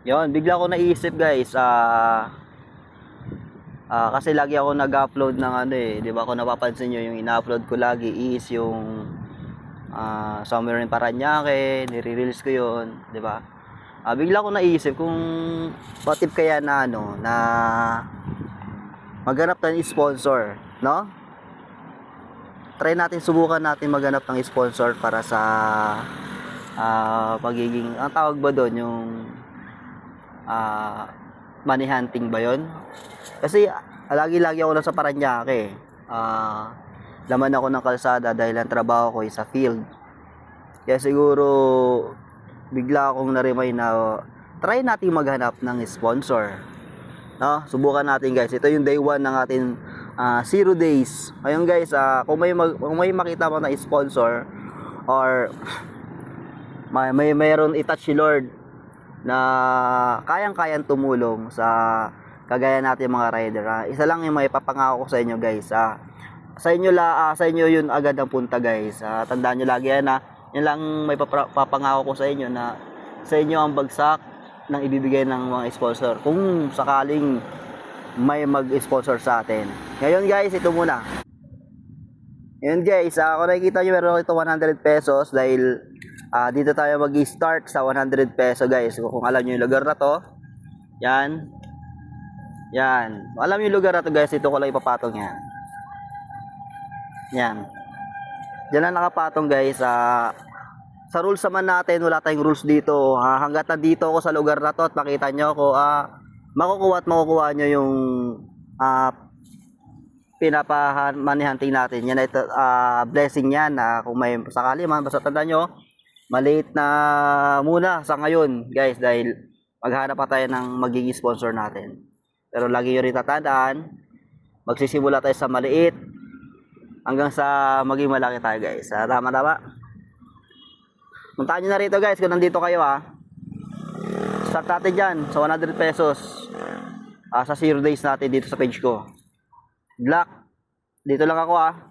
Yon, bigla ko naisip guys, ah ah, kasi lagi ako nag-upload ng ano eh, 'di ba? Kung napapansin niyo yung ina-upload ko lagi is yung ah Summer in Paranaque, nire-release ko 'yon, 'di ba? Ah, bigla ko naisip kung what if kaya na ano, na maghanap ng sponsor, no? Try natin subukan natin maghanap ng sponsor para sa ah pagiging ang tawag ba doon yung ah money hunting ba yon? Kasi lagi-lagi ako nasa Paranaque. Ah, laman ako ng kalsada dahil ang trabaho ko ay sa field. Kaya siguro bigla akong na-remind na try nating maghanap ng sponsor. No? Subukan natin guys. Ito yung day 1 ng ating ah, zero days. Ayun guys, ah, kung may mag, kung may makita mo na sponsor or may may mayroon itouch si Lord na kayang-kayang tumulong sa kagaya natin mga rider. ah. isa lang yung may papangako ko sa inyo guys. ah. sa inyo la ah, sa inyo yun agad ang punta guys. Ah, tandaan niyo lagi yan na yun lang may papangako ko sa inyo na sa inyo ang bagsak ng ibibigay ng mga sponsor kung sakaling may mag-sponsor sa atin. Ngayon guys, ito muna. Ngayon guys, ah, kung nakikita nyo meron ito 100 pesos dahil ah, dito tayo mag-start sa 100 peso guys. Kung alam nyo yung lugar na to, yan. Yan. Alam nyo yung lugar na to guys, ito ko lang ipapatong yan. Yan. Diyan lang nakapatong guys. ah, sa rules naman natin, wala tayong rules dito. Ha? Hanggat nandito ako sa lugar na to at makita nyo ako, ah, makukuha at makukuha nyo yung pinapahan hunting natin. Yan ito ah, blessing yan na kung may sakali man basta tandaan nyo maliit na muna sa ngayon guys dahil maghanap pa tayo ng magiging sponsor natin. Pero lagi nyo rin tatandaan magsisimula tayo sa maliit hanggang sa maging malaki tayo guys. Ah, tama tama. Puntahan nyo na rito guys kung nandito kayo ha. Start natin dyan sa 100 pesos. Ah, sa zero days natin dito sa page ko. Black. Dito lang ako ah.